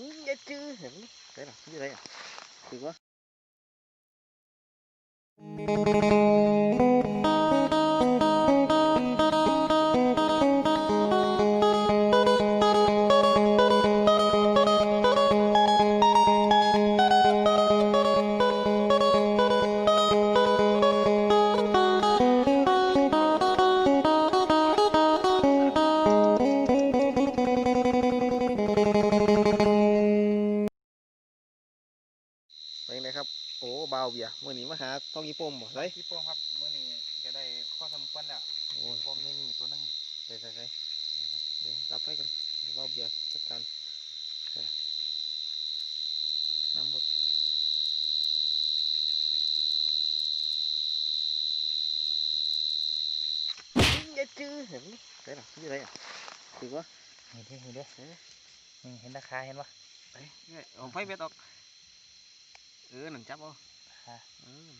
อื้ออย่าจื้อเห็ ครับ โอ้บาวเบียร์มื่อนี้มาหาต้องกีปมบ่ไรพี่โป้งครับมื้อนี้จะได้ข้อสมควรแล้วโอ้ผมนี่มีตัวหนึงใส่ใส่ใส่เดี๋ยวรับไปกันบาวเบียร์จัดการใส่น้ำรถอื้ออย่าจื้อเห็นไหมไหนล่ะนี่อะไรอะถือว่าเห็นดิเห็นดินี่เห็นราคาเห็นปะไปเนี่ยเอาไฟเบ็ดออก เออหนังจับเอาฮะ เออ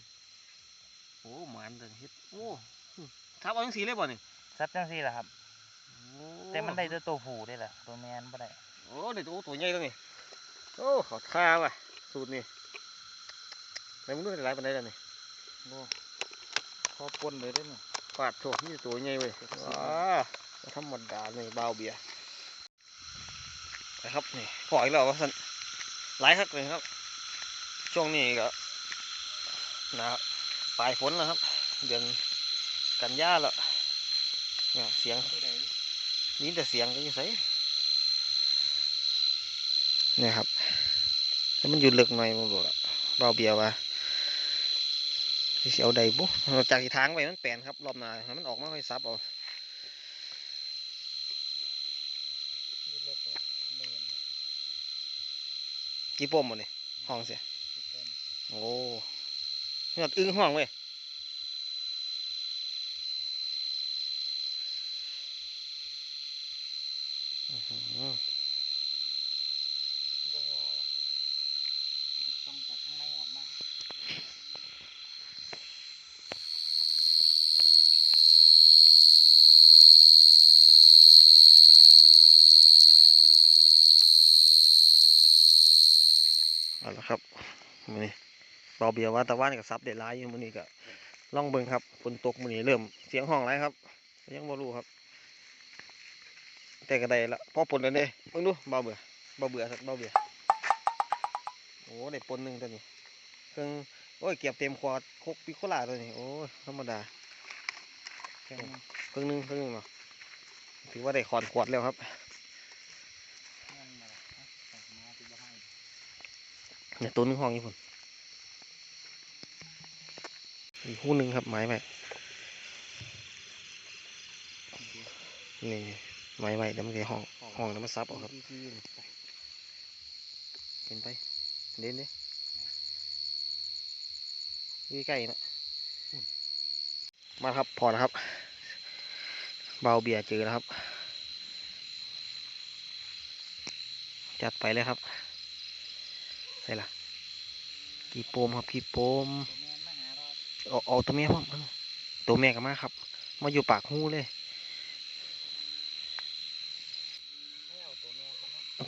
โอ้หมันเลยเฮ็ดโอ้หึทับเอาจังสีเลยบ่นี่ซัดจังซี่ล่ะครับ โอ้แต่มันได้ตัวตัวผู้ได้ล่ะตัวแมนบ่ได้โอ้เด็ดโอ้ตัวใหญ่ตัวนี้โอ้ขอท่าว่ะสูตรนี่ไหนมึงดูได้หลายปานใดแล้วนี่โอ้พอปนเลยได้ไหมปาดโถนี่ตัวใหญ่เว้ยว้าบ่ธรรมดานี่บาวเบียร์ไปครับนี่พออีกแล้ววะสันหลายคักเลยครับ ช่วงนี้ก็หนะปลายฝนแล้วครับ เดือนกันยาแล้วเนี่ยเสียงนี่แต่เสียงก็ยังไงเนี่ยครับให้มันอยู่ลึกหน่อยมันบอกอะเบาเบียวว่าสิเอาใดบุเอาจากที่ทางไปมันแปลนครับรอบหน้ามันออกมาค่อยซับเอาที่เลิกตัวเมนกี่ปมหมดนี่ห้องเสีย โอ้ยอดอึ้งห้องเว้ยอื้อหืออวะต้องจากข้างในออกมาเอาละครับ มือนี้เบาเบียวว่าตะวันกับซับเด็ดร้ายอยู่มื้อนี้ก็ล่องเบิงครับฝนตกมื้อนี้เริ่มเสียงห้องไรครับ ยังบ่รู้ครับ แต่ก็ได้ละพอปนกันเด้เบิ่งดูเบาเบื่อเบาเบื่อสักเบาเบื่อโอ้ได้ปนหนึ่งตัวนี้เครื่องโอ้ยเก็บเต็มขวดคกปิโคล่าตัวนี้โอ้ยธรรมดาเครื่องหนึงเครื่องหนึงเนาะถือว่าได้ขอนขวดแล้วครับ นั่นมาละเอาออกมาที่บ่ให้ เนี่ยตัวนึงห้องนี้พุ่นอีกคู่หนึ่งครับไม้ไม้นี่ไม้ไม้เดี๋ยวมันจะห้องห้องแล้วมันซับเอาครับเห็นไปเด่นเด้วิ่ใกล้นะมาครับพอแล้วครับ เบาเบียร์เจอแล้วครับ จัดไปเลยครับ ส่ละกี่โปมครับกี่โปมตัวแมนมาหาเอาเอาตัวแม่พ่อตัวแม่ก็มาครับ มาอยู่ปากหูเลย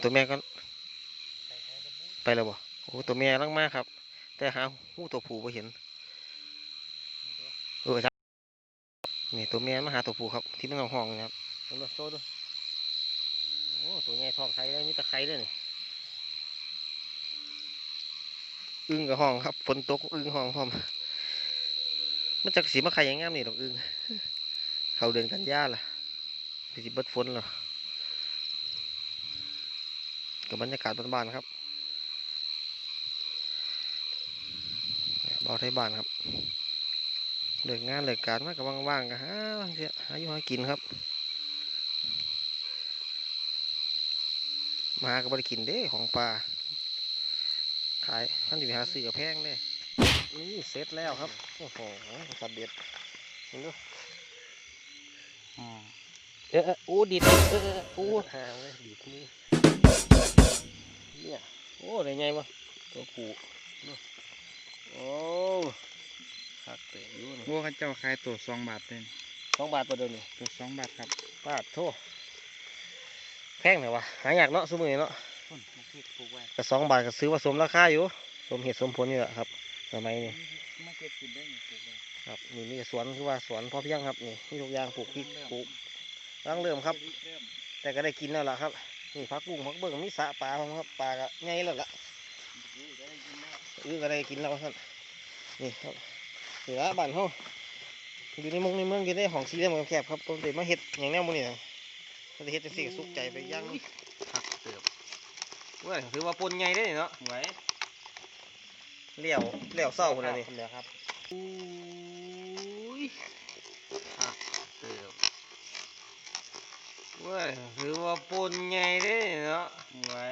ตัวแม่ก็ไปแล้วบ่โอ้ตัวแม่ลังมากครับ แต่หาหูตัวผู้ไ่เห็นเออจ้ะนี่ตัวแม่มาหาตัวผู้ครับ ที่มันห้องนะครับลองดูโซ่ดูโอ้ตัวใหญ่ท้องไข่ได้มีตะไคร้ด้วยนี่ อึ้งกับห้องครับฝนตกอึ้งห้องพร้อมมันจะสีมาไข่ยังงามนี่ดอกอึ้งเขาเดินกันยาล่ะไปสิเบิดฝนเหรอกับบรรยากาศบ้านๆครับเบาไทยบ้านครับเลิกงานเลิกการมากกับว่างๆก็หาเสียหาอยู่หากินครับ มาหาก็บ่ได้กินเด้ของปลาายท่านอยู่ไปหาซื้อกับแพงเด้นี่เสร็จแล้วครับ โอ้โหสัตว์เด็ดเห็นดูอืมเออเออโอ้ดีดเออเออโอ้หางเลยดีดมือเนี่ยโอ้ได้ไงวะตัวผูดูโอ้คักเตะอยู่นี่พวกเขาเจ้าขายตัวสองบาทเลยสองบาทตัวเดียวนี่ตัวสองบาทครับบาทโทแพงเหรอวะหายากเนาะสมือนี้เนาะคคุณมาเก็บปลูกไว้กระสองบาทก็ซื้อว่าสมราคาอยู่ สมเหตุสมผลนี่แหละครับสมัยนี้มาเก็บกินได้ไงปลูกไว้ครับนี่มีแต่สวนคือว่าสวนพอเพียงครับนี่มีทุกอย่างปลูกพริกปลูกร่างเริ่มครับเริ่มแต่ก็ได้กินแล้วล่ะครับนี่พักบุ้งพักเบิ่งมีสระปลาพร้อมครับปลาก็ใหญ่แล้วล่ะนี่ก็ได้กินแล้วอื้อก็ได้กินแล้วครับนี่ครับนี่ละบ้านเฮาอยู่ในเมืองในเมืองอยู่ในห้องสี่เหลี่ยมแคบๆครับผมเดี๋ยวมาเฮ็ดอย่างแนวมื้อนี้นะก็ได้เฮ็ดจังซี่ก็สุขใจไปอย่างผักเติบ เว้ยถือว่าปนใหญ่เด้อนี่เนาะไว้เลี้ยวเลี้ยวเศร้าคนละนี่เดี๋ยวครับอุ้ยผักเติบเว้ยถือว่าปนใหญ่เด้อนี่เนาะไว้